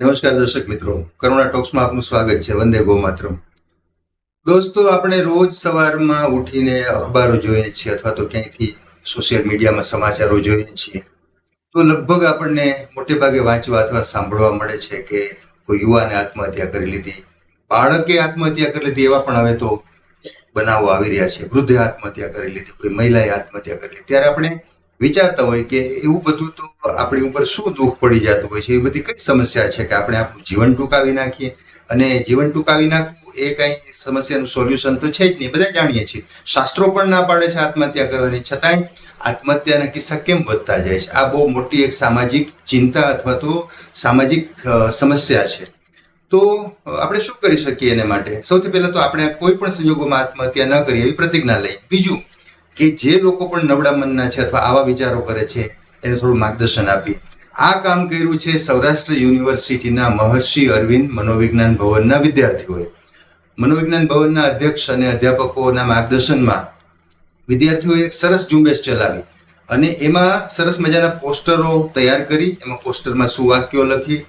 નમસ્કાર દર્શક મિત્રો. કરુણા ટોક્સમાં આપનું સ્વાગત છે. વંદે ગોમાત્રમ. દોસ્તો, આપણે રોજ સવારમાં ઉઠીને અખબારો જોઈએ છીએ અથવા તો ક્યાંયથી સોશિયલ મીડિયામાં સમાચારો જોઈએ છીએ. તો લગભગ આપણને મોટે ભાગે વાંચવા અથવા સાંભળવા મળે છે કે કોઈ યુવાને આત્મહત્યા કરી લીધી. બાળકે આત્મહત્યા કરી લીધી એવા પણ હવે તો બનાવો આવી રહ્યા છે. વૃદ્ધે આત્મહત્યા કરી લીધી, કોઈ મહિલાએ આત્મહત્યા કરી લીધી. ત્યારે આપણે વિચારતા હોય કે એવું બધું તો આપણી ઉપર શું દુઃખ પડી જતું હોય છે? એ બધી કઈ સમસ્યા છે કે આપણે આપણું જીવન ટૂંકાવી નાખીએ? અને જીવન ટૂંકાવી નાખવું એ કઈ સમસ્યાનું સોલ્યુશન તો છે જ નહીં. બધા જાણીએ છીએ. શાસ્ત્રો પણ ના પાડે છે આત્મહત્યા કરવાની. છતાંય આત્મહત્યાના કિસ્સા કેમ વધતા જાય છે? આ બહુ મોટી એક સામાજિક ચિંતા અથવા તો સામાજિક સમસ્યા છે. તો આપણે શું કરી શકીએ એને માટે? સૌથી પહેલાં તો આપણે કોઈ પણ સંજોગોમાં આત્મહત્યા ન કરીએ એવી પ્રતિજ્ઞા લઈએ. બીજું કે જે લોકો પણ નબળા મનના છે અથવા આવા વિચારો કરે છે, એને થોડું માર્ગદર્શન આપીએ આ કામ કર્યું છે સૌરાષ્ટ્ર યુનિવર્સિટીના મહર્ષિ અરવિંદ મનોવિજ્ઞાન ભવનના વિદ્યાર્થીઓએ. મનોવિજ્ઞાન ભવનના અધ્યક્ષ અને અધ્યાપકોના માર્ગદર્શનમાં વિદ્યાર્થીઓએ એક સરસ ઝુંબેશ ચલાવી અને એમાં સરસ મજાના પોસ્ટરો તૈયાર કરી, એમાં પોસ્ટરમાં સુવાક્યો લખી,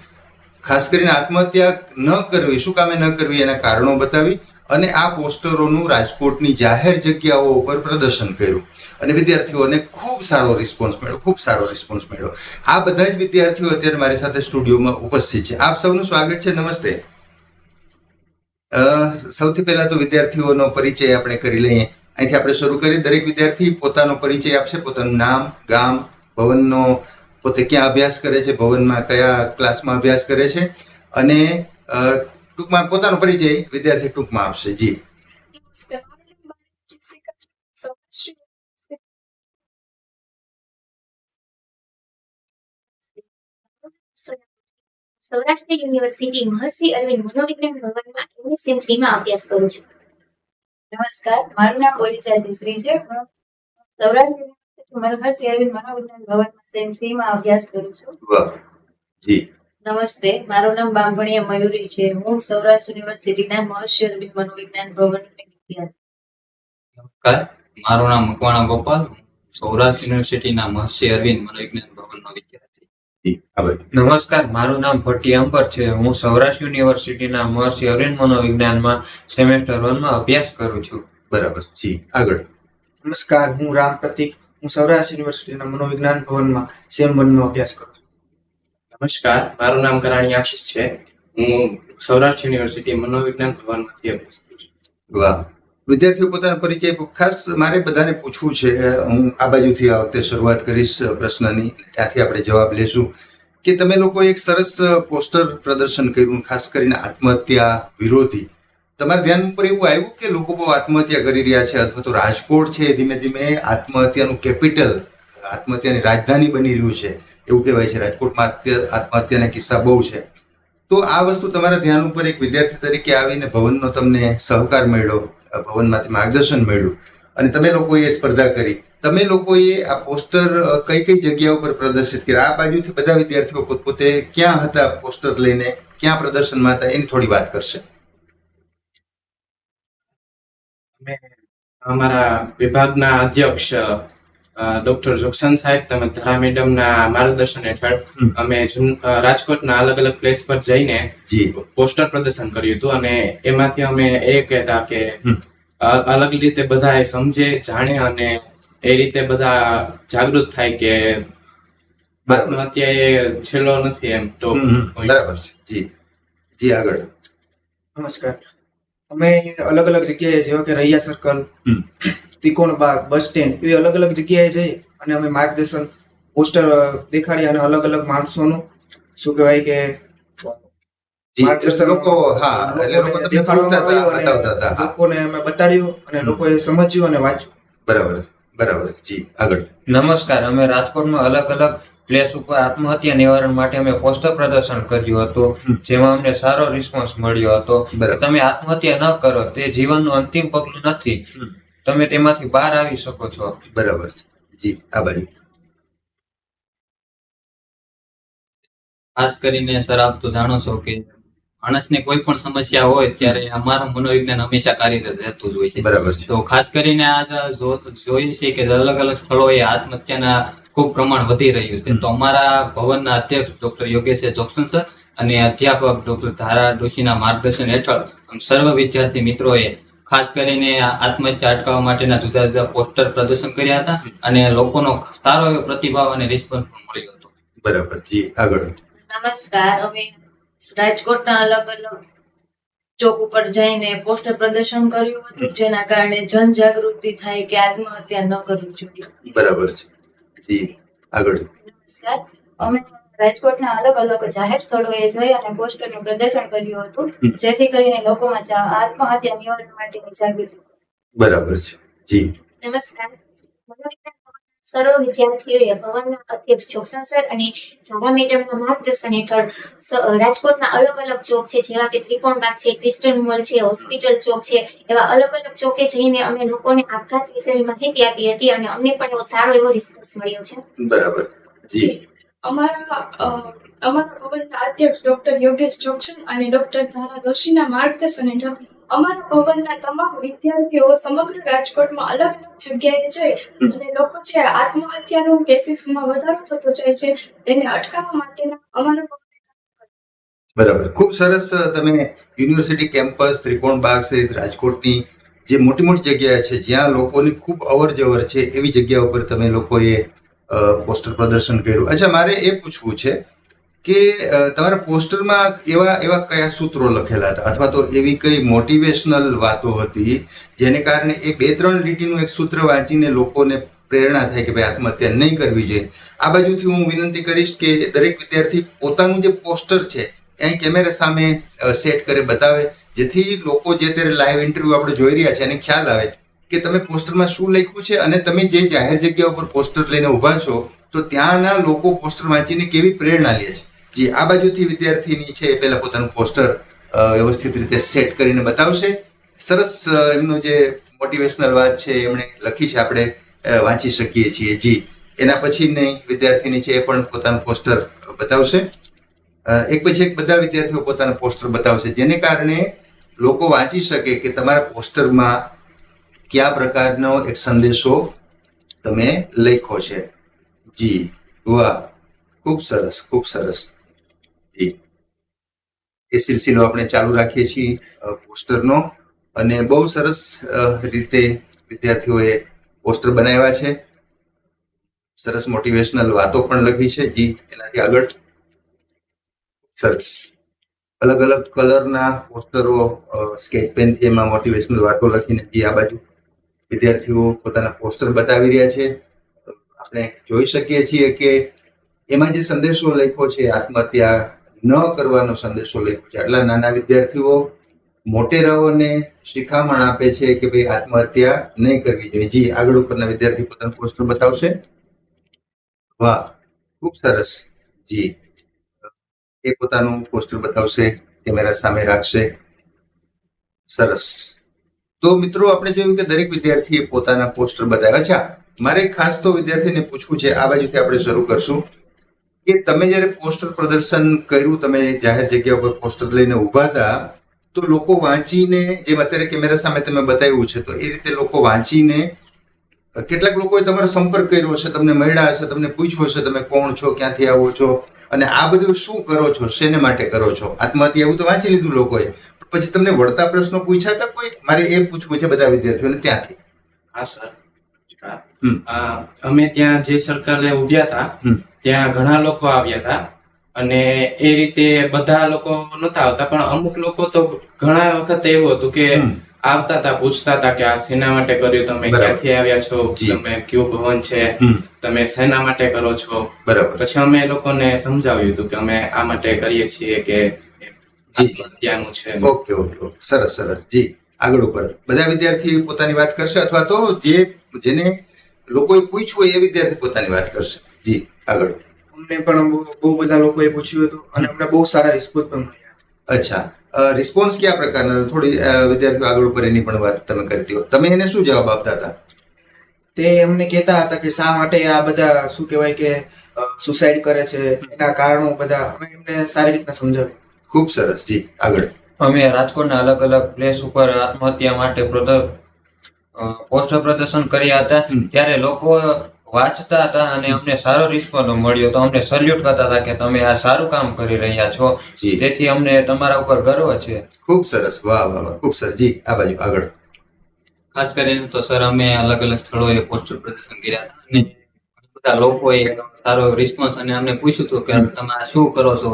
ખાસ કરીને આત્મહત્યા ન કરવી, શું કામે ન કરવી એના કારણો બતાવી અને આ પોસ્ટરોનું રાજકોટની જાહેર જગ્યાઓ ઉપર પ્રદર્શન કર્યું. અને વિદ્યાર્થીઓને ખૂબ સારો રિસ્પોન્સ મળ્યો, ખૂબ સારો રિસ્પોન્સ મળ્યો. આ બધા જ વિદ્યાર્થીઓ અત્યારે મારી સાથે સ્ટુડિયોમાં ઉપસ્થિત છે. આપ સૌનું સ્વાગત છે, નમસ્તે. સૌથી પહેલા તો વિદ્યાર્થીઓનો પરિચય આપણે કરી લઈએ. અહીંથી આપણે શરૂ કરીએ. દરેક વિદ્યાર્થી પોતાનો પરિચય આપશે, પોતાનું નામ, ગામ, ભવનનો, પોતે ક્યાં અભ્યાસ કરે છે, ભવનમાં કયા ક્લાસમાં અભ્યાસ કરે છે. અને ટૂંકમાં પોતાનો પરિચય વિદ્યાર્થી ટૂંકમાં આપશે. જી. સૌરાષ્ટ્ર યુનિવર્સિટી મહર્ષિ અરવિંદ મનોવિજ્ઞાન ભવનમાં ઇંગ્લિશ સેન્ટ્રીમાં અભ્યાસ કરું છું. નમસ્કાર મારું નામ ઓરિચા જયશ્રી છે હું સૌરાષ્ટ્ર યુનિવર્સિટી મહર્ષિ અરવિંદ મનોવિજ્ઞાન ભવનમાં સેમ થ્રીમાં અભ્યાસ કરું છું. જી. નમસ્તે મારું નામ બામણીયા મયુરી છે. હું સૌરાષ્ટ્ર યુનિવર્સિટીના મહર્ષિ અરવિંદ મનોવિજ્ઞાન ભવનની વિદ્યાર્થી. નમસ્કાર મારું નામ મકવાણા ગોપાલ. સૌરાષ્ટ્ર યુનિવર્સિટીના મહર્ષિ અરવિંદ મનોવિજ્ઞાન ભવનનો વિદ્યાર્થી. નમસ્કાર મારું નામ ભટ્ટી અંબર છે. હું સૌરાષ્ટ્ર યુનિવર્સિટીના મહર્ષિ અરવિંદ મનોવિજ્ઞાનમાં સેમેસ્ટર વનમાં અભ્યાસ કરું છું. બરાબર. જી આગળ. નમસ્કાર હું રામ પ્રતિક. હું સૌરાષ્ટ્ર યુનિવર્સિટીના મનોવિજ્ઞાન ભવનમાં સેમ વનનો અભ્યાસ કરું છું. નમસ્કાર, મારું નામ કરાણી આશીષ છે. હું સૌરાષ્ટ્ર યુનિવર્સિટી મનોવિજ્ઞાન ભવનમાંથી અભ્યાસ કરું છું. વાહ. વિદ્યાર્થીઓ પોતાનો પરિચય ખાસ મારે બધાને પૂછવું છે હું આ બાજુથી આ વખતે શરૂઆત કરીશ પ્રશ્નની. ત્યાંથી આપણે જવાબ લેશું. કે તમે લોકો એક સરસ પોસ્ટર પ્રદર્શન કર્યું, ખાસ કરીને આત્મહત્યા વિરોધી. તમારા ધ્યાન ઉપર એવું આવ્યું કે લોકો બહુ આત્મહત્યા કરી રહ્યા છે અથવા તો રાજકોટ છે ધીમે ધીમે આત્મહત્યાનું કેપિટલ, આત્મહત્યાની રાજધાની બની રહ્યું છે. એવું કહેવાય છે, રાજકોટમાં આત્મહત્યાના કિસ્સા બહુ છે. તો આ વસ્તુ તમારા ધ્યાન ઉપર એક વિદ્યાર્થી તરીકે આવીને ભવનનો તમને સહકાર મળ્યો ભવનમાંથી માર્ગદર્શન મળ્યું. અને તમે લોકોએ સ્પર્ધા કરી. તમે લોકોએ આ પોસ્ટર કઈ કઈ જગ્યા ઉપર પ્રદર્શિત કર્યા? આ બાજુથી બધા વિદ્યાર્થીઓ પોતપોતે ક્યાં હતા પોસ્ટર લઈને, ક્યાં પ્રદર્શનમાં હતા, એની થોડી વાત કરશે. અમારા વિભાગના અધ્યક્ષ ડોક્ટર જોક્સન સાહેબ તેમજ ધરા મેડમના માર્ગદર્શન હેઠળ અમે રાજકોટના અલગ અલગ પ્લેસ પર જઈને પોસ્ટર પ્રદર્શન કર્યું હતું અને એમાંથી અમે એ કહેતા કે અલગ રીતે બધા એ સમજે જાણે અને એ રીતે બધા જાગૃત થાય કે આત્મહત્યા એ છેલ્લો નથી એમ તો બરાબર છે. જી. જી આગળ. નમસ્કાર. અમે અલગ અલગ જગ્યાએ જેવા કે રૈયા સર્કલ. ત્રિકોણ બાગ બસ સ્ટેન્ડ એવી અલગ અલગ જગ્યાએ જઈ અને અમે માર્ગદર્શન પોસ્ટર દેખાડી અને અલગ અલગ માણસોનું શું કહેવાય કે લોકોને અમે બતાડ્યું અને લોકોએ સમજ્યું અને વાંચ્યું. બરાબર બરાબર જી આગળ. નમસ્કાર અમે રાજકોટમાં અલગ અલગ પ્લેસ ઉપર આત્મહત્યા નિવારણ માટે અમે પોસ્ટર પ્રદર્શન કર્યું હતું જેમાં અમને સારો રિસ્પોન્સ મળ્યો હતો. તમે આત્મહત્યા ન કરો તે જીવનનું અંતિમ પગલું નથી. તમે તેમાંથી બહાર આવી શકો છો. બરાબર જી આ ખાસ કરીને સર આપ તો જાણો છો કે માણસને કોઈ પણ સમસ્યા હોય ત્યારે અમારું મનોવિજ્ઞાન હંમેશા કાર્યરત રહેતું જ હોય છે. બરાબર છે. તો ખાસ કરીને આ જો- જોઈએ છે કે અલગ અલગ સ્થળોએ આત્મહત્યાના ખૂબ પ્રમાણ વધી રહ્યું છે. તો અમારા ભવનના અધ્યક્ષ ડોક્ટર યોગેશ જોક્સન સર અને અધ્યાપક ડોક્ટર ધારા ડોશીના માર્ગદર્શન હેઠળ સર્વ વિદ્યાર્થી મિત્રોએ ખાસ કરીને આત્મહત્યા અટકાવવા માટેના જુદા જુદા પોસ્ટર પ્રદર્શન કર્યા હતા અને લોકોનો સારો એવો પ્રતિભાવ અને રિસ્પોન્સ પણ મળ્યો હતો. બરાબર. જી આગળ. નમસ્કાર. અમે રાજકોટના અલગ અલગ ચોક ઉપર જઈને પોસ્ટર પ્રદર્શન કર્યું હતું જેના કારણે જનજાગૃતિ થાય કે આત્મહત્યા ન કરવી જોઈએ. બરાબર છે. જી આગળ. નમસ્કાર. અમે રાજકોટના અલગ અલગ જાહેર સ્થળોએ જઈ અને પોસ્ટરનું પ્રદર્શન કર્યું હતું જેથી કરીને લોકોમાં આત્મહત્યા નિવારણ માટેની જાગૃતિ બરાબર છે. જી. નમસ્કાર. સર્વ વિદ્યાર્થીઓએ ભવનના અધ્યક્ષ જોસણ સર અને ઝાલા મેડમના માર્ગદર્શન હેઠળ રાજકોટના અલગ અલગ ચોક છે જેવા કે ત્રિકોણ બાગ છે ક્રિસ્ટન મોલ છે હોસ્પિટલ ચોક છે એવા અલગ અલગ ચોકે જઈને અમે લોકોને આપઘાત વિશેની માહિતી આપી હતી અને અમને પણ એવો સારો એવો રિસ્પોન્સ મળ્યો છે. બરાબર. જી. અમારા અમારા ભવનના અધ્યક્ષ ડોક્ટર યોગેશ જોક્સન અને ડોક્ટર ધારા માર્ગદર્શન હેઠળ અમારા ભવનના તમામ વિદ્યાર્થીઓ સમગ્ર રાજકોટમાં અલગ અલગ જગ્યાએ જઈ અને લોકો છે આત્મહત્યાનો કેસીસમાં વધારો થતો જાય છે તેને અટકાવવા માટેના અમારા બરાબર. ખૂબ સરસ તમે યુનિવર્સિટી કેમ્પસ, ત્રિકોણ બાગ સહિત રાજકોટની જે મોટી મોટી જગ્યા છે, જ્યાં લોકોની ખૂબ અવર જવર છે, એવી જગ્યા ઉપર તમે લોકોએ પોસ્ટર પ્રદર્શન કર્યું. અચ્છા, મારે એ પૂછવું છે કે તમારા પોસ્ટરમાં એવા એવા કયા સૂત્રો લખેલા હતા? અથવા તો એવી કઈ મોટિવેશનલ વાતો હતી જેને કારણે એ બે ત્રણ લીટીનું એક સૂત્ર વાંચીને લોકોને પ્રેરણા થાય કે ભાઈ આત્મહત્યા નહીં કરવી જોઈએ? આ બાજુથી હું વિનંતી કરીશ કે દરેક વિદ્યાર્થી પોતાનું જે પોસ્ટર છે, એ કેમેરા સામે સેટ કરી, બતાવે, જેથી લોકો જે ત્યારે લાઈવ ઇન્ટરવ્યુ આપણે જોઈ રહ્યા છે, એને ખ્યાલ આવે. કે તમે પોસ્ટરમાં શું લખ્યું છે અને તમે જે જાહેર જગ્યા ઉપર પોસ્ટર લઈને ઊભા છો, તો ત્યાંના લોકો પોસ્ટર વાંચીને કેવી પ્રેરણા લે છે? જે, આ બાજુથી વિદ્યાર્થીની છે એ પહેલાં પોતાનું પોસ્ટર વ્યવસ્થિત રીતે સેટ કરીને બતાવશે. સરસ એમનું જે મોટિવેશનલ વાત છે એમણે લખી છે, આપણે વાંચી શકીએ છીએ. જી, એના પછીની વિદ્યાર્થીની છે એ પણ પોતાનું પોસ્ટર બતાવશે. એક પછી એક બધા વિદ્યાર્થીઓ પોતાના પોસ્ટર બતાવશે, જેને કારણે લોકો વાંચી શકે કે તમારા પોસ્ટરમાં કયા પ્રકારનો એક સંદેશો તમે લખ્યો છે? જી, વાહ, ખૂબ સરસ ખૂબ સરસ. જી. એ સિલસિલો આપણે ચાલુ રાખીએ છીએ પોસ્ટરનો. અને બહુ સરસ રીતે વિદ્યાર્થીઓએ પોસ્ટર બનાવ્યા છે. સરસ મોટિવેશનલ વાતો પણ લખી છે. જી, એનાથી આગળ. સરસ. અલગ અલગ કલરના પોસ્ટરો સ્કેચ પેનથી એમાં મોટિવેશનલ વાતો લખીને જી, આ બાજુ. વિદ્યાર્થીઓ પોતાના પોસ્ટર બતાવી રહ્યા છે. આપણે જોઈ શકીએ છીએ કે એમાં જે સંદેશો લખ્યો છે, આત્મહત્યા ન કરવાનો સંદેશો લખ્યો છે. આટલા નાના વિદ્યાર્થીઓ મોટેરાઓને શિખામણ આપે છે કે ભાઈ આત્મહત્યા નહીં કરવી જોઈએ. જી, આગળ ઉપરના વિદ્યાર્થી પોતાનું પોસ્ટર બતાવશે. વાહ, ખૂબ સરસ. જી, એ પોતાનું પોસ્ટર બતાવશે, કેમેરા સામે રાખશે. સરસ. તો મિત્રો, આપણે જોયું કે દરેક વિદ્યાર્થીએ પોતાના પોસ્ટર બતાવ્યા છે. મારે ખાસ તો વિદ્યાર્થીને પૂછવું છે, આ બાજુથી આપણે શરૂ કરશું. કે તમે જ્યારે પોસ્ટર પ્રદર્શન કર્યું, તમે જાહેર જગ્યા ઉપર પોસ્ટર લઈને ઊભા હતા, તો લોકો વાંચીને, જેમ અત્યારે કેમેરા સામે તમે બતાવ્યું છે, તો એ રીતે લોકો વાંચીને કેટલાક લોકોએ તમારો સંપર્ક કર્યો હશે, તમને મળ્યા હશે, તમને પૂછ્યું હશે, તમે કોણ છો? ક્યાંથી આવો છો? અને આ બધું શું કરો છો? શેને માટે કરો છો? આત્મહત્યા એવું તો વાંચી લીધું લોકોએ. પછી તમને વળતા પ્રશ્નો પૂછ્યા હતા કોઈ? મારે એ પૂછવું છે બધા વિદ્યાર્થીઓને ત્યાંથી. હા સર. અમે ત્યાં જે સરકારે ઉભ્યા હતા ત્યાં ઘણા લોકો આવ્યા હતા. અને એ રીતે બધા લોકો નતા આવતા પણ અમુક લોકો તો ઘણા વખત એવું હતું કે આવતા હતા પૂછતા હતા કે આ શેના માટે કર્યું તમે? ક્યાંથી આવ્યા છો? તમે કયું ભવન છે? તમે શેના માટે કરો છો? બરાબર. પછી અમે લોકોને સમજાવ્યું હતું કે અમે આ માટે કરીએ છીએ કે જી. ત્યાંનું છે ઓકે ઓકે ઓકે. સરસ સરસ. જી આગળ ઉપર. બધા વિદ્યાર્થી પોતાની વાત કરશે અથવા તો જે જેને લોકોએ પૂછ્યું હોય એ વિદ્યાર્થી પોતાની વાત કરશે. જી આગળ. અમને પણ બહુ બધા લોકોએ પૂછ્યું હતું અને અમને બહુ સારા રિસ્પોન્સ પણ મળ્યા. અચ્છા. રિસ્પોન્સ કયા પ્રકારના? થોડી વિદ્યાર્થીઓ આગળ ઉપર એની પણ વાત તમે કરી દો તમે એને શું જવાબ આપતા હતા? તે અમને કહેતા હતા કે શા માટે આ બધા શું કહેવાય કે સુસાઇડ કરે છે એના કારણો બધા. અમે એમને સારી રીતના સમજાવ્યું. ખૂબ સરસ. જી આગળ. અમે રાજકોટના અલગ અલગ પ્લેસ ઉપર આત્મહત્યા માટે પોસ્ટર પ્રદર્શન કર્યા હતા. ત્યારે લોકો વાંચતા હતા અને અમને સારો રિસ્પોન્સ મળ્યો તો અમને સલ્યુટ કરતા હતા કે તમે આ સારું કામ કરી રહ્યા છો. જી. તેથી અમને તમારા ઉપર ગર્વ છે. ખૂબ સરસ. વાહ વાહ વાહ. ખૂબ સરસ. જી આ બાજુ આગળ. ખાસ કરીને તો સર અમે અલગ અલગ સ્થળોએ પોસ્ટર પ્રદર્શન કર્યા હતા. અને બધા લોકોએ સારો રિસ્પોન્સ અને અમને પૂછ્યું હતું કે તમે આ શું કરો છો?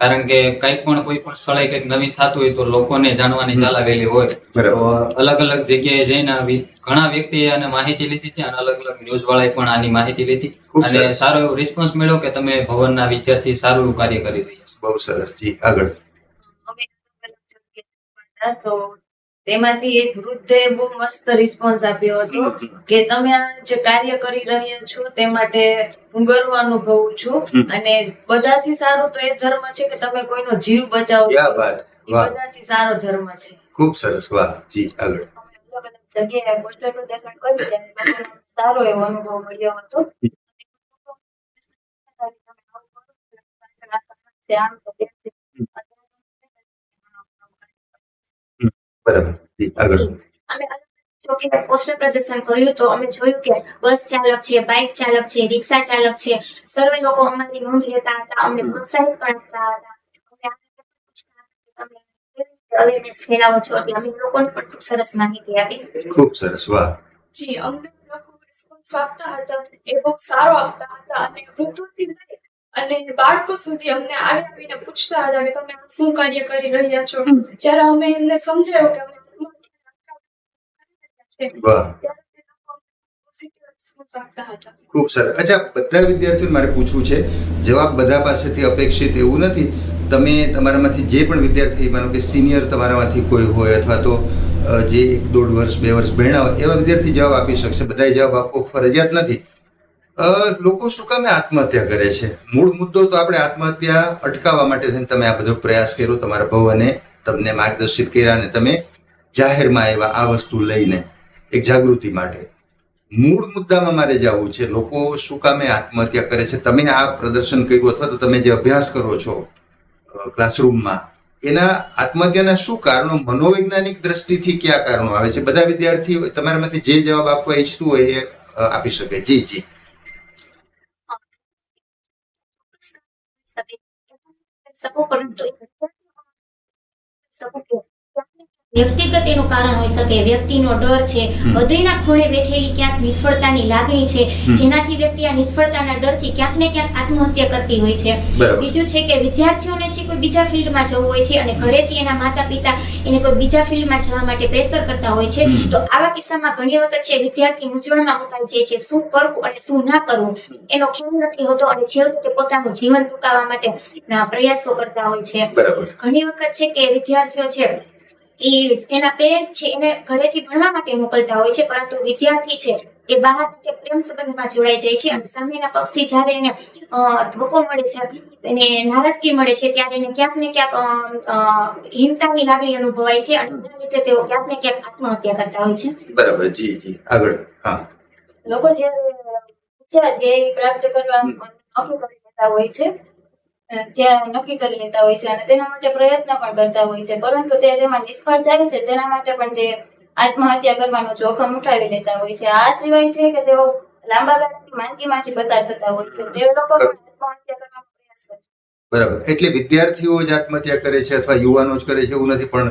કારણ કે કંઈ પણ કોઈ પણ સ્થળે કંઈક નવીન થતું હોય તો લોકોને જાણવાની ચાલાવેલી હોય. તો અલગ અલગ જગ્યાએ જઈને આવી ઘણા વ્યક્તિએ આને માહિતી લીધી છે અને અલગ અલગ ન્યૂઝ વાળાએ પણ આની માહિતી લીધી. અને સારો એવો રિસ્પોન્સ મળ્યો કે તમે ભવનના વિદ્યાર્થી સારું એવું કાર્ય કરી રહ્યા છો. બહુ સરસ. જી આગળ. તો તેમાંથી એક વૃદ્ધે બહુ મસ્ત રિસ્પોન્સ આપ્યો હતો કે તમે આ જે કાર્ય કરી રહ્યા છો તે માટે હું ગર્વ અનુભવું છું અને બધાથી સારું તો એ ધર્મ છે કે તમે કોઈનો જીવ બચાવો. બધાથી સારો ધર્મ છે. ખૂબ સરસ વાહ. જી આગળ. જગ્યાએ પોસ્ટર પ્રદર્શન કર્યું ત્યારે સારો એવો અનુભવ મળ્યો હતો. આમ બરાબર. પોસ્ટર પ્રદર્શન કર્યું તો અમે જોયું કે બસ ચાલક છે બાઇક ચાલક છે રિક્ષા ચાલક છે. સર્વે લોકો અમારી નોંધ લેતા હતા અમને પ્રોત્સાહિત પણ આપતા હતા. અવેરનેસ ફેલાવો છો એટલે અમે લોકોને પણ ખૂબ સરસ માહિતી આપી. ખૂબ સરસ વાહ. જી અમને લોકો રિસ્પોન્સ આપતા હતા એ બહુ સારો આપતા હતા અને વૃદ્ધોથી લઈ અને બાળકો સુધી અમને આવી આવીને પૂછતા હતા કે તમે શું કાર્ય કરી રહ્યા છો? જ્યારે અમે એમને સમજાયું કે અમે ખૂબ સરસ. અચ્છા બધા વિદ્યાર્થીઓને મારે પૂછવું છે જવાબ બધા પાસેથી અપેક્ષિત એવું નથી. તમે તમારામાંથી જે પણ વિદ્યાર્થી માનો કે સિનિયર તમારામાંથી કોઈ હોય અથવા તો જે એક દોઢ વર્ષ બે વર્ષ ભણ્યા હોય એવા વિદ્યાર્થી જવાબ આપી શકશે. બધાએ જવાબ આપવો ફરજિયાત નથી. લોકો શું કામે આત્મહત્યા કરે છે? મૂળ મુદ્દો તો આપણે આત્મહત્યા અટકાવવા માટે થઈને તમે આ બધો પ્રયાસ કર્યો, તમારા ભવને તમને માર્ગદર્શિત કર્યા અને તમે જાહેરમાં આવ્યા આ વસ્તુ લઈને એક જાગૃતિ માટે. મૂળ મુદ્દામાં મારે જવું છે, લોકો શું કામે આત્મહત્યા કરે છે? તમે આ પ્રદર્શન કર્યું અથવા તો તમે જે અભ્યાસ કરો છો ક્લાસરૂમમાં એના આત્મહત્યાના શું કારણો? મનોવૈજ્ઞાનિક દ્રષ્ટિથી કયા કારણો આવે છે? બધા વિદ્યાર્થીઓ તમારામાંથી જે જવાબ આપવા ઈચ્છતું હોય એ આપી શકે. જી જી. શકે શકો પરંતુ એ શકો કે વ્યક્તિગત એનું કારણ હોઈ શકે વ્યક્તિનો ડર છે. હૃદયના ખૂણે બેઠેલી ક્યાંક નિષ્ફળતાની લાગણી છે. જેનાથી વ્યક્તિ આ નિષ્ફળતાના ડરથી ક્યાંક ને ક્યાંક આત્મહત્યા કરતી હોય છે. બીજું છે કે વિદ્યાર્થીઓને છે કોઈ બીજા ફિલ્ડમાં જવું હોય છે અને ઘરેથી એના માતા પિતા એને કોઈ બીજા ફિલ્ડમાં જવા માટે પ્રેશર કરતા હોય છે તો આવા કિસ્સામાં ઘણી વખત છે વિદ્યાર્થી મૂંઝવણમાં મુકાઈ જાય છે શું કરવું અને શું ના કરવું એનો ખ્યાલ નથી હોતો અને છેવટે તે પોતાનું જીવન ટૂંકાવવા માટે પ્રયાસો કરતા હોય છે. ઘણી વખત છે કે વિદ્યાર્થીઓ છે એ એના પેરેન્ટ્સ છે એને ઘરેથી ભણવા માટે મોકલતા હોય છે પરંતુ વિદ્યાર્થી છે એ બહાર કે પ્રેમ સંબંધમાં જોડાઈ જાય છે અને સામેના પક્ષથી જ્યારે એને ધોકો મળે છે એને નારાજગી મળે છે ત્યારે એને ક્યાંક ને ક્યાંક અ, લાગણી અનુભવાય છે અને એના લીધે તેઓ ક્યાંક ને ક્યાંક આત્મહત્યા કરતા હોય છે. બરાબર જી જી આગળ હા. લોકો જ્યારે ઈચ્છા ધ્યેય પ્રાપ્ત કરવા નક્કી કરી લેતા હોય છે ત્યાં નક્કી કરી લેતા હોય છે અને તેના માટે પ્રયત્ન પણ કરતા હોય છે. પરંતુ તે તેમાં નિષ્ફળ જાય છે, તેના માટે પણ તે આત્મહત્યા કરવાનું જોખમ ઉઠાવી લેતા હોય છે. આ સિવાય છે કે તેઓ લાંબા ગાળાની માંદગીમાંથી પસાર થતા હોય છે. તે લોકો આત્મહત્યા કરવાનો પ્રયાસ કરે છે. બરાબર. એટલે વિદ્યાર્થીઓ જ આત્મહત્યા કરે છે અથવા યુવાનો જ કરે છે એવું નથી, પણ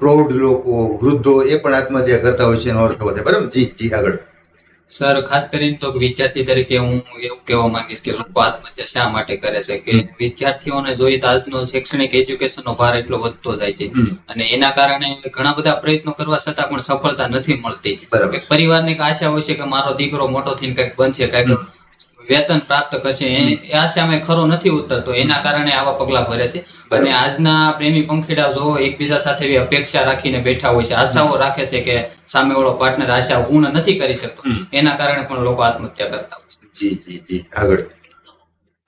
પ્રૌઢ લોકો, વૃદ્ધો એ પણ આત્મહત્યા કરતા હોય છે એનો અર્થ વધે બરાબર? જી જી, આગળ. સર ખાસ કરીને તો વિદ્યાર્થી તરીકે હું એવું કહેવા માંગીશ કે લોકો આત્મહત્યા શા માટે કરે છે? કે વિદ્યાર્થીઓને જોઈએ તો આજનો શૈક્ષણિક એજ્યુકેશનનો ભાર એટલો વધતો જાય છે. અને એના કારણે ઘણા બધા પ્રયત્નો કરવા છતાં પણ સફળતા નથી મળતી. પરિવારની એક આશા હોય છે કે મારો દીકરો મોટો થઈને કંઈક બનશે કંઈક વેતન પ્રાપ્ત કરશે. એ આશામાં ખરો નથી ઉતરતો. એના કારણે આવા પગલા ભરે છે. અને આજના પ્રેમી પંખીડા જો એકબીજા સાથે એવી અપેક્ષા રાખીને બેઠા હોય છે આશાઓ રાખે છે કે સામેવાળો પાર્ટનર આશા પૂર્ણ નથી કરી શકતો. એના કારણે પણ લોકો આત્મહત્યા કરતા હોય છે. જી જી જી. આગળ.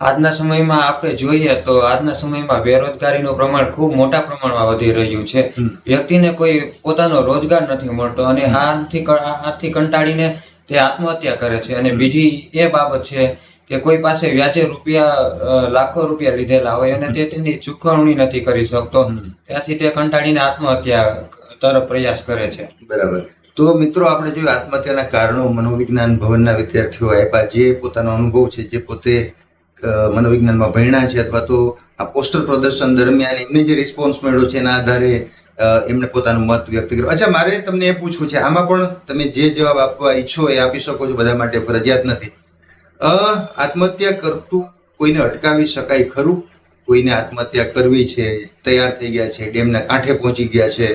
આજના સમયમાં આપણે જોઈએ તો આજના સમયમાં બેરોજગારીનું પ્રમાણ ખૂબ મોટા પ્રમાણમાં વધી રહ્યું છે. વ્યક્તિને કોઈ પોતાનો રોજગાર નથી મળતો અને હાથથી હાથથી આથી કંટાળીને તે આત્મહત્યા કરે છે. અને બીજી એ બાબત છે કે કોઈ પાસે વ્યાજે રૂપિયા લાખો રૂપિયા લીધેલા હોય અને તે તેની ચૂકવણી નથી કરી શકતો ત્યાંથી તે કંટાળીને આત્મહત્યા તરફ પ્રયાસ કરે છે. બરાબર. તો મિત્રો આપણે જોયું આત્મહત્યાના કારણો મનોવિજ્ઞાન ભવનના વિદ્યાર્થીઓ આપ્યા જે પોતાનો અનુભવ છે જે પોતે મનોવિજ્ઞાનમાં ભણ્યા છે અથવા તો આ પોસ્ટર પ્રદર્શન દરમિયાન એમને જે રિસ્પોન્સ મળ્યો છે એના આધારે પોતાનું પોતાનો મત વ્યક્ત કર્યો. અચ્છા, મારે તમને એ પૂછવું છે, આમાં પણ તમે જે જવાબ આપવા ઈચ્છો એ આપી શકો છો, બધા માટે ફરજિયાત નથી. આત્મહત્યા કરતું કોઈને અટકાવી શકાય ખરું? કોઈને આત્મહત્યા કરવી છે, તૈયાર થઈ ગયા છે, ડેમના કાંઠે પહોંચી ગયા છે,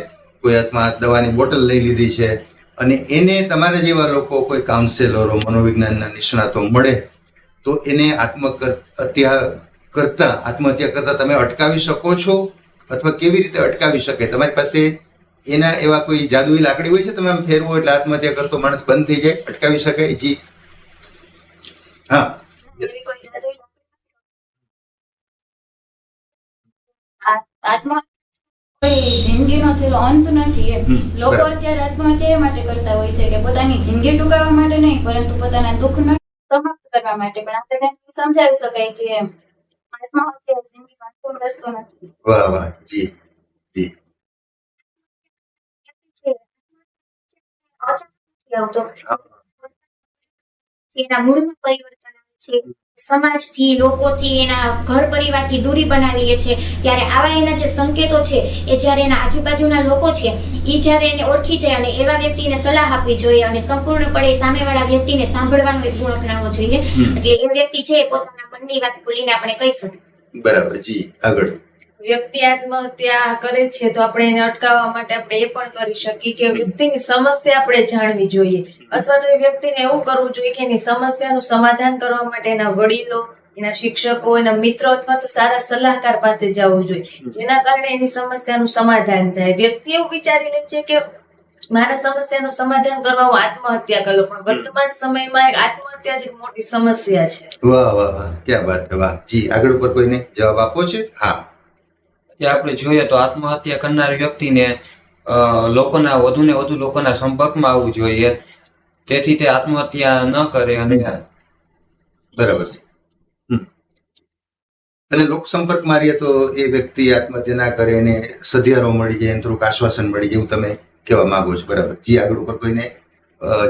કોઈ હાથમાં દવાની બોટલ લઈ લીધી છે, અને એને તમારા જેવા લોકો કોઈ કાઉન્સેલરો મનોવિજ્ઞાનના નિષ્ણાતો મળે, તો એને આત્મહત્યા કરતા આત્મહત્યા કરતા તમે અટકાવી શકો છો? અથવા કેવી રીતે અટકાવી શકે? તમારી પાસે એના એવા કોઈ જાદુઈ લાકડી હોય છે? તમે આમ ફેરવો એટલે આત્મહત્યા કરતો માણસ બંધ થઈ જાય અટકાવી શકાય જી. હા. જિંદગીનો છેલ્લો અંત નથી એમ. લોકો અત્યારે આત્મહત્યા માટે કરતા હોય છે કે પોતાની જિંદગી ટૂંકાવવા માટે નહીં પરંતુ પોતાના દુઃખને સમાપ્ત કરવા માટે પણ આપણે સમજાવી શકાય કે આત્મહત્યા રસ્તો નથી વાહ વાહ જી જી અચાનક આવતો એના મૂળમાં પરિવર્તન આવે છે સમાજથી લોકોથી એના ઘર પરિવારથી દૂરી બનાવી લે છે ત્યારે આવા એના જે સંકેતો છે એ જ્યારે એના આજુબાજુના લોકો છે એ જ્યારે એને ઓળખી જાય અને એવા વ્યક્તિને સલાહ આપવી જોઈએ અને સંપૂર્ણપણે સામેવાળા વ્યક્તિને સાંભળવાનો એક ગુણ અપનાવવો જોઈએ. એટલે એ વ્યક્તિ છે એ પોતાના મનની વાત ખોલીને આપણે કહી શકીએ. બરાબર જી આગળ. વ્યક્તિ આત્મહત્યા કરે છે તો આપણે એને અટકાવવા માટે આપણે એ પણ કરી શકીએ કે વ્યક્તિની સમસ્યા આપણે જાણવી જોઈએ. અથવા તો એ વ્યક્તિને એવું કરવું જોઈએ કે એની સમસ્યાનું સમાધાન કરવા માટે એના વડીલો એના શિક્ષકો એના મિત્રો અથવા તો સારા સલાહકાર પાસે જવું જોઈએ. જેના કારણે એની સમસ્યાનું સમાધાન થાય. વ્યક્તિ એવું વિચારી લે છે કે મારા સમસ્યાનું સમાધાન કરવા હું આત્મહત્યા કરું પણ વર્તમાન સમયમાં એક આત્મહત્યા જ મોટી સમસ્યા છે. વાહ વાહ વાહ. ક્યાં વાત છે? વાહ. જી આગળ ઉપર કોઈને જવાબ આપવો છે? હા. જે આપણે જોઈએ તો આત્મહત્યા કરનાર વ્યક્તિને લોકોના વધુ ને વધુ લોકોના સંપર્કમાં આવવું જોઈએ. તેથી તે આત્મહત્યા ન કરે અને બરાબર છે. એટલે લોક સંપર્ક મારીએ તો એ વ્યક્તિ આત્મહત્યા ના કરે એને સધિયારો મળી જાય એને થોડુંક આશ્વાસન મળી જાય એવું તમે કહેવા માંગો છો. બરાબર. જી આગળ ઉપર કોઈને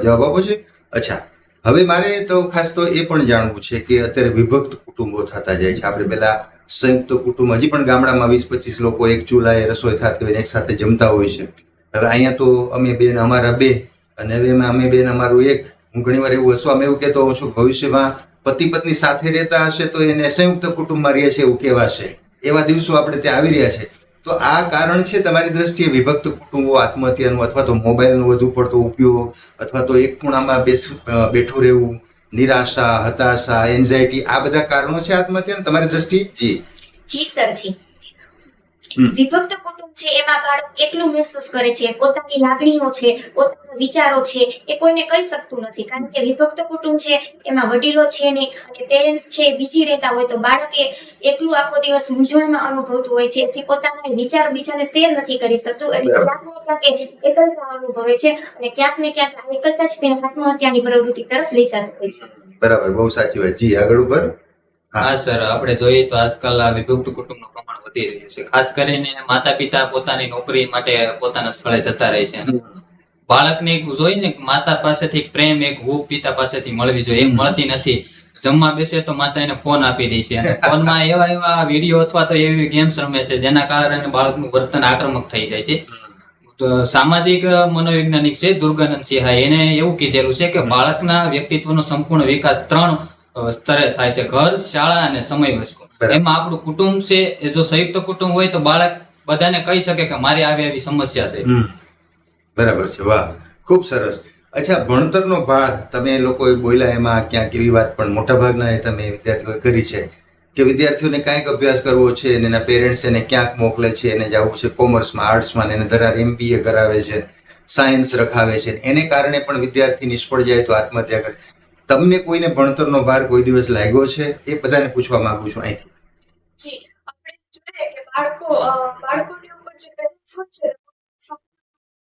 જવાબ આપો છે? અચ્છા. હવે મારે તો ખાસ તો એ પણ જાણવું છે કે અત્યારે વિભક્ત કુટુંબો થતા જાય છે. આપણે પેલા સંયુક્ત કુટુંબ, હજી પણ ગામડામાં વીસ પચીસ લોકો એક ચૂલાએ રસોઈ થતી હોય એક સાથે જમતા હોય છે. હવે અહીંયા તો અમે બેન, અમારા બે અને હવે અમે બેન, અમારું એક. હું ઘણીવાર એવું હસવામાં એવું કહેતો હોઉં છું, ભવિષ્યમાં પતિ પત્ની સાથે રહેતા હશે તો એને સંયુક્ત કુટુંબમાં રહે છે એવું કહેવાશે. એવા દિવસો આપણે ત્યાં આવી રહ્યા છે. તો આ કારણ છે તમારી દ્રષ્ટિએ વિભક્ત કુટુંબો, આત્મહત્યાનું અથવા તો મોબાઈલનો વધુ પડતો ઉપયોગ અથવા તો એક ખૂણામાં બેસ બેઠું રહેવું નિરાશા હતાશા એન્ઝાયટી આ બધા કારણો છે આત્મહત્યાના? તમારી દ્રષ્ટિએ જી. જી સર જી. વિભક્ત કુટુંબ છે એમાં બાળક એકલું મહેસૂસ કરે છે પોતાની લાગણીઓ છે પોતાના વિચારો છે એ કોઈને કહી શકતું નથી. કારણ કે વિભક્ત કુટુંબ છે એમાં વડીલો છે ને અને પેરેન્ટ્સ છે બીજી રહેતા હોય તો બાળક એ એકલું આખો દિવસ મૂંઝવણમાં અનુભવતું હોય છે એથી પોતાના વિચાર બીજાને શેર નથી કરી શકતું. એટલે ક્યાંક ને ક્યાંક એકલતા અનુભવે છે અને ક્યાંક ને ક્યાંક એકલતા જ તેને આત્મહત્યાની પ્રવૃત્તિ તરફ લઈ જતું હોય છે. બરાબર બહુ સાચી વાત. જી આગળ ઉપર. હા. સર. આપણે જોઈએ તો આજકાલ આ વિભક્ત કુટુંબનું પ્રમાણ વધી રહ્યું છે. ખાસ કરીને માતા પિતા પોતાની નોકરી માટે પોતાના સ્થળે જતા રહે છે. બાળકને એક જોઈએ ને માતા પાસેથી પ્રેમ એક હૂબ પિતા પાસેથી મળવી જોઈએ. એ મળતી નથી. જમવા બેસે તો માતા એને ફોન આપી દે છે. અને ફોનમાં એવા એવા વીડિયો અથવા તો એવી ગેમ્સ રમે છે જેના કારણે બાળકનું વર્તન આક્રમક થઈ જાય છે. તો સામાજિક મનોવૈજ્ઞાનિક છે દુર્ગાનંદ સિંહાએ એને એવું કીધેલું છે કે બાળકના વ્યક્તિત્વનો સંપૂર્ણ વિકાસ ત્રણ સ્તરે થાય છે. ઘર શાળા અને સમય વસ્તુ એમાં આપણું કુટુંબ છે એ જો સંયુક્ત કુટુંબ હોય તો બાળક બધાને કહી શકે કે મારી આવી આવી સમસ્યા છે. બરાબર છે. વાહ. ખૂબ સરસ. અચ્છા ભણતરનો ભાર તમે લોકોએ બોલ્યા એમાં ક્યાંક એવી વાત પણ મોટા ભાગના એ તમે વિદ્યાર્થીઓએ કરી છે કે વિદ્યાર્થીઓને કાંઈક અભ્યાસ કરવો છે અને એના પેરેન્ટ્સ એને ક્યાંક મોકલે છે. એને જવું છે કોમર્સમાં આર્ટ્સમાં એને ધરાર એમબીએ કરાવે છે સાયન્સ રખાવે છે. એને કારણે પણ વિદ્યાર્થી નિષ્ફળ જાય તો આત્મહત્યા કરે. તમને કોઈને ભણતરનો ભાર કોઈ દિવસ લાગ્યો છે? એ બધાને પૂછવા માંગુ છું અહીંથી. જી આપણે જોઈએ કે બાળકો બાળકોની ઉપર જે હોય છે?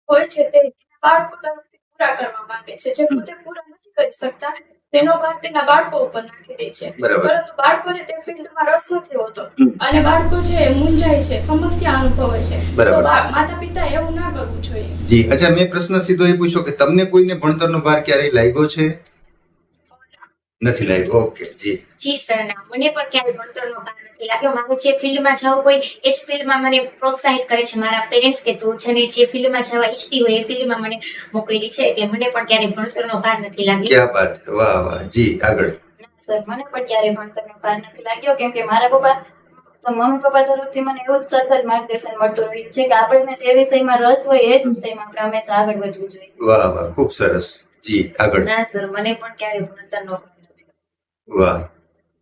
હોય છે તે બાળકો તરફથી પૂરા કરવા માંગે છે. જે પોતે પૂરા નથી કરી શકતા તેનો ભાર તેના બાળકો ઉપર નાખી દે છે. પરંતુ બાળકોને તે ફિલ્ડમાં રસ નથી હોતો. અને બાળકો એ મૂંઝાય છે સમસ્યા અનુભવે છે બરાબર. માતા પિતા એવું ના કરવું જોઈએ. જી અચ્છા મેં પ્રશ્ન સીધો એ પૂછ્યો કે તમને કોઈને ભણતરનો ભાર ક્યારેય લાગ્યો છે? નથી લાગ્યો. ઓકે જી. જી સર ના મને પણ ક્યારેય ભણતરનો ભાર નથી લાગ્યો. મારું જે ફિલ્ડમાં જવું હોય એ જ ફિલ્ડમાં મને પ્રોત્સાહિત કરે છે મારા પેરેન્ટ્સ કે તું જેને જે ફિલ્ડમાં જવા ઈચ્છતી હોય એ ફિલ્ડમાં મને મોકલેલી છે. એટલે મને પણ ક્યારેય ભણતરનો ભાર નથી લાગ્યો. ક્યાં વાત વાહ વાહ. જી આગળ. સર મને પણ ક્યારેય ભણતરનો ભાર નથી લાગ્યો કેમ કે મારા પપ્પા મમ્મી પપ્પા તરફથી મને એવું જ સતત માર્ગદર્શન મળતું રહ્યું છે કે આપણને જે વિષયમાં રસ હોય એ જ વિષયમાં આપણે હંમેશા આગળ વધવું જોઈએ. વાહ વાહ. ખૂબ સરસ. જી આગળ. ના સર મને પણ ક્યારેય ભણતરનો વાહ.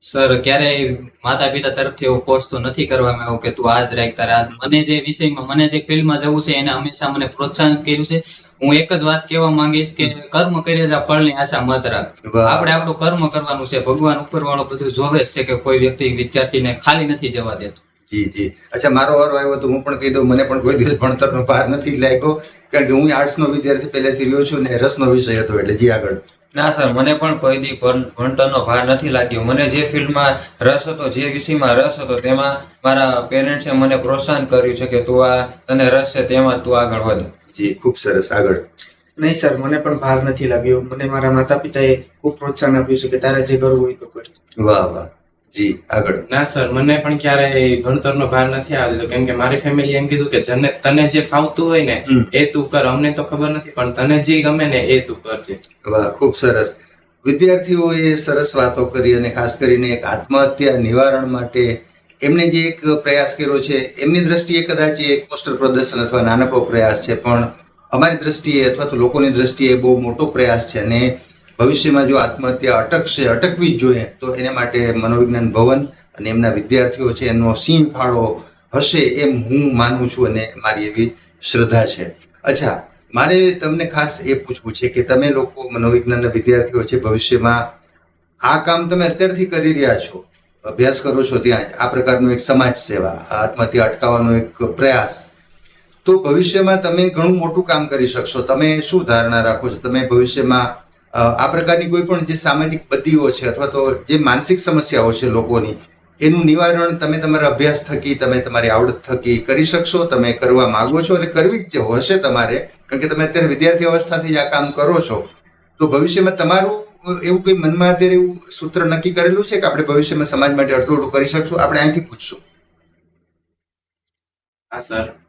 સર ક્યારેય માતા પિતા તરફથી એવો કોર્સ તો નથી કરવામાં આવ્યો કે તું આજ રાખ તારે મને જે વિષયમાં મને જે ફિલ્ડમાં જવું છે એને હંમેશા મને પ્રોત્સાહન કર્યું છે. હું એક જ વાત કહેવા માંગીશ કે કર્મ કરીએ તો ફળની આશા મત રાખ. આપણે આપણું કર્મ કરવાનું છે. ભગવાન ઉપર વાળો બધું જોવે છે કે કોઈ વ્યક્તિ વિદ્યાર્થીને ખાલી નથી જવા દેતો. જી જી. અચ્છા મારો વારો આવ્યો તો હું પણ કહી દઉં મને પણ કોઈ દિવસ ભણતરનો ભાર નથી લાગ્યો. કારણ કે હું આર્ટ્સનો વિદ્યાર્થી પહેલેથી રહ્યો છું ને રસનો વિષય હતો એટલે જી આગળ. ના સર મને પણ કોઈ દી ભણતરનો ભાર નથી લાગ્યો. મને જે ફિલ્ડમાં રસ હતો જે વિષયમાં રસ હતો તેમાં મારા પેરેન્ટ્સે મને પ્રોત્સાહન કર્યું છે કે તું આ તને રસ છે તેમાં તું આગળ વધ. જી ખૂબ સરસ. આગળ. નહીં સર મને પણ ભાર નથી લાગ્યો. મને મારા માતા પિતાએ ખૂબ પ્રોત્સાહન આપ્યું છે કે તારે જે કરવું હોય તો કર. વાહ વાહ. જી આગળ. ના સર મને પણ ક્યારેય ભણતરનો ભાર નથી આવેલો કેમ કે મારી ફેમિલી એમ કીધું કે જને તને જે ફાવતું હોય ને એ તું કર. અમને તો ખબર નથી પણ તને જે ગમે ને એ તું કરજે. વાહ ખૂબ સરસ. વિદ્યાર્થીઓએ સરસ વાતો કરી અને ખાસ કરીને એક આત્મહત્યા નિવારણ માટે એમને જે એક પ્રયાસ કર્યો છે એમની દ્રષ્ટિએ કદાચ એ એક પોસ્ટર પ્રદર્શન અથવા નાનકડો પ્રયાસ છે પણ અમારી દ્રષ્ટિએ અથવા તો લોકોની દ્રષ્ટિએ બહુ મોટો પ્રયાસ છે અને ભવિષ્યમાં જો આત્મહત્યા અટકશે, અટકવી જ જોઈએ, તો એના માટે મનોવિજ્ઞાન ભવન અને એમના વિદ્યાર્થીઓ છે, એમનો સિંહ ફાળો હશે એમ હું માનું છું અને મારી એવી શ્રદ્ધા છે. અચ્છા, મારે તમને ખાસ એ પૂછવું છે કે તમે લોકો મનોવિજ્ઞાનના વિદ્યાર્થીઓ છે, ભવિષ્યમાં આ કામ તમે અત્યારથી કરી રહ્યા છો? અભ્યાસ કરો છો ત્યાં આ પ્રકારનું એક સમાજ સેવા આત્મહત્યા અટકાવવાનો એક પ્રયાસ. તો ભવિષ્યમાં તમે ઘણું મોટું કામ કરી શકશો. તમે શું ધારણા રાખો છો? તમે ભવિષ્યમાં આ પ્રકારની કોઈ પણ જે સામાજિક બદીઓ છે અથવા તો જે માનસિક સમસ્યાઓ છે લોકોની, એનું નિવારણ તમે તમારા અભ્યાસ થકી, તમે તમારી આવડત થકી કરી શકશો, તમે કરવા માગો છો અને કરવી જ હશે તમારે. કારણ કે તમે અત્યારે વિદ્યાર્થી અવસ્થાથી જ આ કામ કરો છો. તો ભવિષ્યમાં તમારું એવું કોઈ મનમાં અત્યારે એવું સૂત્ર નક્કી કરેલું છે કે આપણે ભવિષ્યમાં સમાજ માટે આટલું કરી શકશું? આપણે અહીંથી પૂછશું. હા, સર.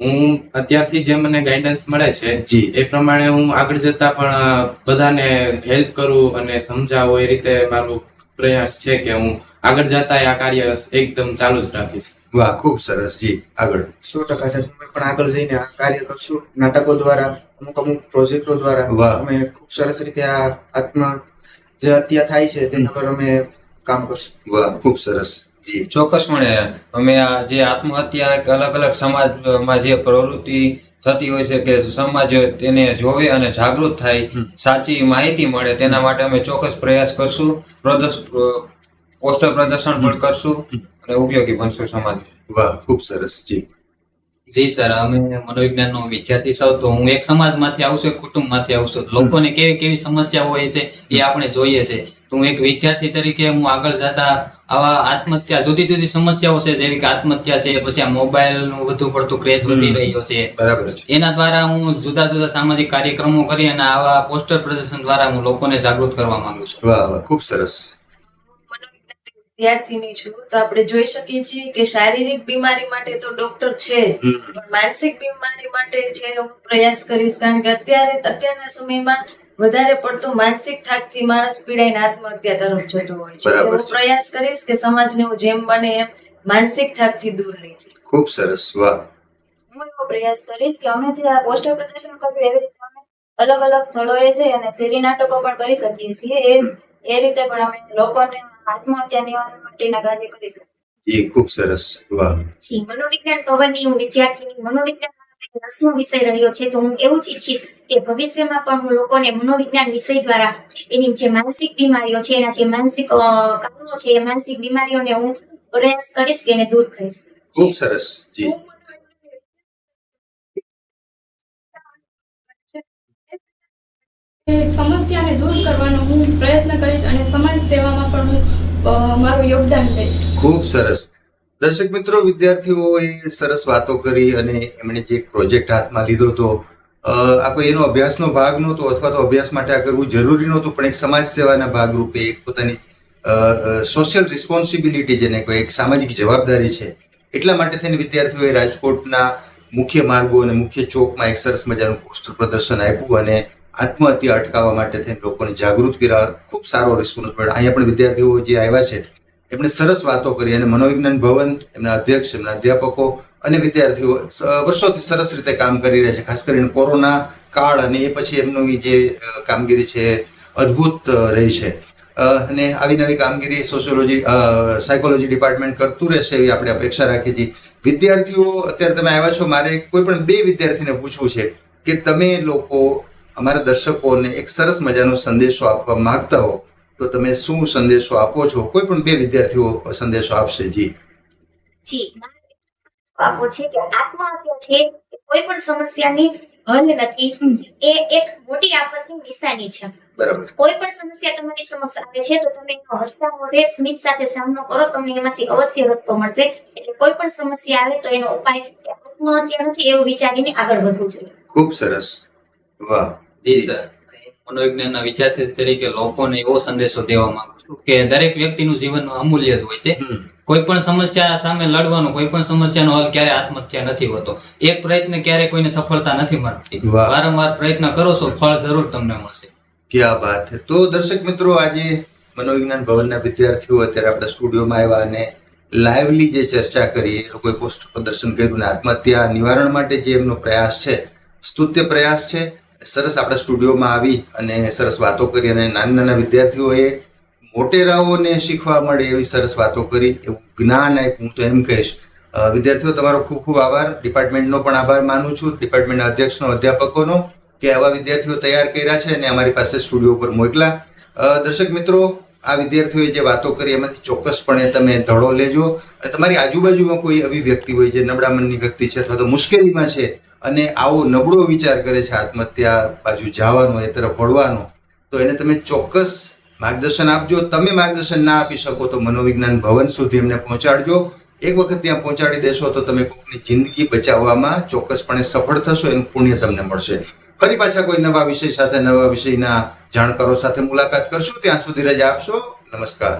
હું અત્યારથી જે મને ગાઈડન્સ મળે છે જી. એ પ્રમાણે હું આગળ જતા પણ બધાને હેલ્પ કરું અને સમજાવું એ રીતે મારો પ્રયાસ છે કે હું આગળ જતા આ કાર્ય એકદમ ચાલુ જ રાખીશ. વાહ ખૂબ સરસ. જી આગળ. સો ટકા સર તમે પણ આગળ જઈને આ કાર્ય કરશું. નાટકો દ્વારા અમુક અમુક પ્રોજેક્ટો દ્વારા વાહ. અમે ખૂબ સરસ રીતે આ આત્મ જે હત્યા થાય છે તેના પર અમે કામ કરશું. વાહ ખૂબ સરસ. ચોક્કસપણે અમે આ જે આત્મહત્યા એક અલગ અલગ સમાજમાં જે પ્રવૃત્તિ થતી હોય છે કે સમાજ તેને જોવે અને જાગૃત થાય સાચી માહિતી મળે તેના માટે અમે ચોક્કસ પ્રયાસ કરશું. પ્રદર્શ પોસ્ટર પ્રદર્શન પણ કરશું અને ઉપયોગી બનશું સમાજ. વાહ ખૂબ સરસ. જી. જી સર અમે મનોવિજ્ઞાનનો વિદ્યાર્થી સૌ તો હું એક સમાજમાંથી આવું છું કુટુંબમાંથી આવું છું લોકોને કેવી કેવી સમસ્યા હોય છે એ આપણે જોઈએ છે. હું એક વિદ્યાર્થી તરીકે હું આગળ જતા આવા આત્મહત્યા જુદી જુદી સમસ્યાઓ છે જેવી કે આત્મહત્યા છે પછી આ મોબાઈલનું વધુ પડતું ક્રેઝ વધી રહ્યો છે. એના દ્વારા હું જુદા જુદા સામાજિક કાર્યક્રમો કરી અને આવા પોસ્ટર પ્રદર્શન દ્વારા હું લોકોને જાગૃત કરવા માંગુ છું. વાહ વાહ ખૂબ સરસ. વિદ્યાર્થીની છું તો આપણે જોઈ શકીએ છીએ કે શારીરિક બીમારી માટે તો ડોક્ટર છે પણ માનસિક બીમારી માટે છે પ્રયાસ કરીશ કારણ કે અત્યારે અત્યારના સમયમાં વધારે પડતો માનસિક થાકથી માણસ પીડાઈને આત્મહત્યા તરફ જતો હોય છે. હું પ્રયાસ કરીશ કે સમાજને હું જેમ બને એમ માનસિક થાકથી દૂર લઈ જઈશ ખૂબ સરસ વાહ. હું એવો પ્રયાસ કરીશ કે અમે જે આ પોસ્ટર પ્રદર્શન કર્યું એવી રીતે અમે અલગ અલગ સ્થળોએ જઈ અને શેરી નાટકો પણ કરી શકીએ છીએ. એ એ રીતે પણ અમે લોકોને આત્મહત્યા નિવારણ માટેના કાર્ય કરી શકીએ. એ ખૂબ સરસ વાહ. જી મનોવિજ્ઞાન ભવનની હું વિદ્યાર્થીની મનોવિજ્ઞાન રસનો વિષય રહ્યો છે તો હું એવું જ ઈચ્છીશ કે ભવિષ્યમાં પણ હું લોકોને મનોવિજ્ઞાન વિષય દ્વારા એની જે માનસિક બીમારીઓ છે એના જે માનસિક કારણો છે એ માનસિક બીમારીઓને હું પ્રયાસ કરીશ કે એને દૂર કરીશ. ખૂબ સરસ. જી. સમસ્યાને દૂર કરવાનો હું પ્રયત્ન કરીશ અને સમાજ સેવામાં પણ હું અ, મારું યોગદાન દઈશ. ખૂબ સરસ. દર્શક મિત્રો, વિદ્યાર્થીઓએ સરસ વાતો કરી અને એમણે જે પ્રોજેક્ટ હાથમાં લીધો હતો આ કોઈ એનો અભ્યાસનો ભાગ નહોતો અથવા તો અભ્યાસ માટે આ કરવું જરૂરી નહોતું, પણ એક સમાજ સેવાના ભાગરૂપે એક પોતાની સોશિયલ રિસ્પોન્સિબિલિટી જેને કોઈ એક સામાજિક જવાબદારી છે, એટલા માટે થઈને વિદ્યાર્થીઓએ રાજકોટના મુખ્ય માર્ગો અને મુખ્ય ચોકમાં એક સરસ મજાનું પોસ્ટર પ્રદર્શન આપ્યું અને આત્મહત્યા અટકાવવા માટે થઈને લોકોને જાગૃત કર્યા. ખૂબ સારો રિસ્પોન્સ મળ્યો. અહીંયા પણ વિદ્યાર્થીઓ જે આવ્યા છે એમણે સરસ વાતો કરી અને મનોવિજ્ઞાન ભવન, એમના અધ્યક્ષ, એમના અધ્યાપકો અને વિદ્યાર્થીઓ વર્ષોથી સરસ રીતે કામ કરી રહ્યા છે. ખાસ કરીને કોરોના કાળ અને એ પછી એમનું જે કામગીરી છે અદ્ભુત રહી છે. અને આવી નવી કામગીરી સોશિયોલોજી સાયકોલોજી ડિપાર્ટમેન્ટ કરતું રહેશે એવી આપણે અપેક્ષા રાખીએ છીએ. વિદ્યાર્થીઓ, અત્યારે તમે આવ્યા છો, મારે કોઈ પણ બે વિદ્યાર્થીને પૂછવું છે કે તમે લોકો અમારા દર્શકોને એક સરસ મજાનો સંદેશો આપવા માંગતા હો. તો તમે શું સંદેશો આપો છો? કોઈ પણ બે વિદ્યાર્થીઓ સંદેશો આપશે જી. જી આપો છે કે આત્મહત્યા છે કોઈ પણ સમસ્યાની હલ નથી. એ એક મોટી આફતની નિશાની છે. બરાબર. કોઈ પણ સમસ્યા તમારી સમક્ષ આવે છે તો તમે એનો હસતા મોઢે સ્મિત સાથે સામનો કરો તમને એમાંથી અવશ્ય રસ્તો મળશે. એટલે કોઈ પણ સમસ્યા આવે તો એનો ઉપાય આત્મહત્યા નથી એવું વિચારીને આગળ વધવું જોઈએ. ખૂબ સરસ. વાહ. જી સર. મનોવિજ્ઞાનના વિદ્યાર્થી તરીકે લોકોને એવો સંદેશો દેવા માંગુ છું કે દરેક વ્યક્તિનું જીવન અમૂલ્ય જ હોય છે. કોઈ પણ સમસ્યા સામે લડવાનો કોઈ પણ સમસ્યાનો હલ ક્યારે આત્મહત્યા નથી હોતો. એક પ્રયત્ન ક્યારે કોઈને સફળતા નથી મળતી. વારંવાર પ્રયત્ન કરો છો ફળ જરૂર તમને મળશે. ક્યાં વાત તો દર્શક મિત્રો આજે મનોવિજ્ઞાન ભવનના વિદ્યાર્થીઓ અત્યારે આપણા સ્ટુડિયોમાં આવ્યા અને લાઈવલી જે ચર્ચા કરી એ લોકોએ પોસ્ટ પ્રદર્શન કર્યું અને આત્મહત્યા નિવારણ માટે જે એમનો પ્રયાસ છે સ્તુત્ય પ્રયાસ છે સરસ આપણા સ્ટુડિયોમાં આવી અને સરસ વાતો કરી અને નાના નાના વિદ્યાર્થીઓએ મોટેરાઓને શીખવા મળે એવી સરસ વાતો કરી, એવું જ્ઞાન આપ્યું. હું તો એમ કહીશ વિદ્યાર્થીઓ, તમારો ખૂબ ખૂબ આભાર. ડિપાર્ટમેન્ટનો પણ આભાર માનું છું. ડિપાર્ટમેન્ટના અધ્યક્ષનો, અધ્યાપકોનો, કે આવા વિદ્યાર્થીઓ તૈયાર કર્યા છે અને અમારી પાસે સ્ટુડિયો ઉપર મોકલા દર્શક મિત્રો, આ વિદ્યાર્થીઓએ જે વાતો કરી, એમાંથી ચોક્કસપણે તમે ધડો લેજો. તમારી આજુબાજુમાં કોઈ એવી વ્યક્તિ હોય, જે નબળા મનની વ્યક્તિ છે અથવા તો મુશ્કેલીમાં છે અને આવો નબળો વિચાર કરે છે આત્મહત્યા બાજુ જવાનો એ તરફ વળવાનો, તો એને તમે ચોક્કસ માર્ગદર્શન આપજો. તમે માર્ગદર્શન ના આપી શકો તો મનોવિજ્ઞાન ભવન સુધી એમને પહોંચાડજો. એક વખત ત્યાં પહોંચાડી દેશો તો તમે કોઈની જિંદગી બચાવવામાં ચોક્કસપણે સફળ થશો, એનું પુણ્ય તમને મળશે. ફરી પાછા કોઈ નવા વિષય સાથે, નવા વિષયના જાણકારો સાથે મુલાકાત કરશું. ત્યાં સુધી રજા આપશો. નમસ્કાર.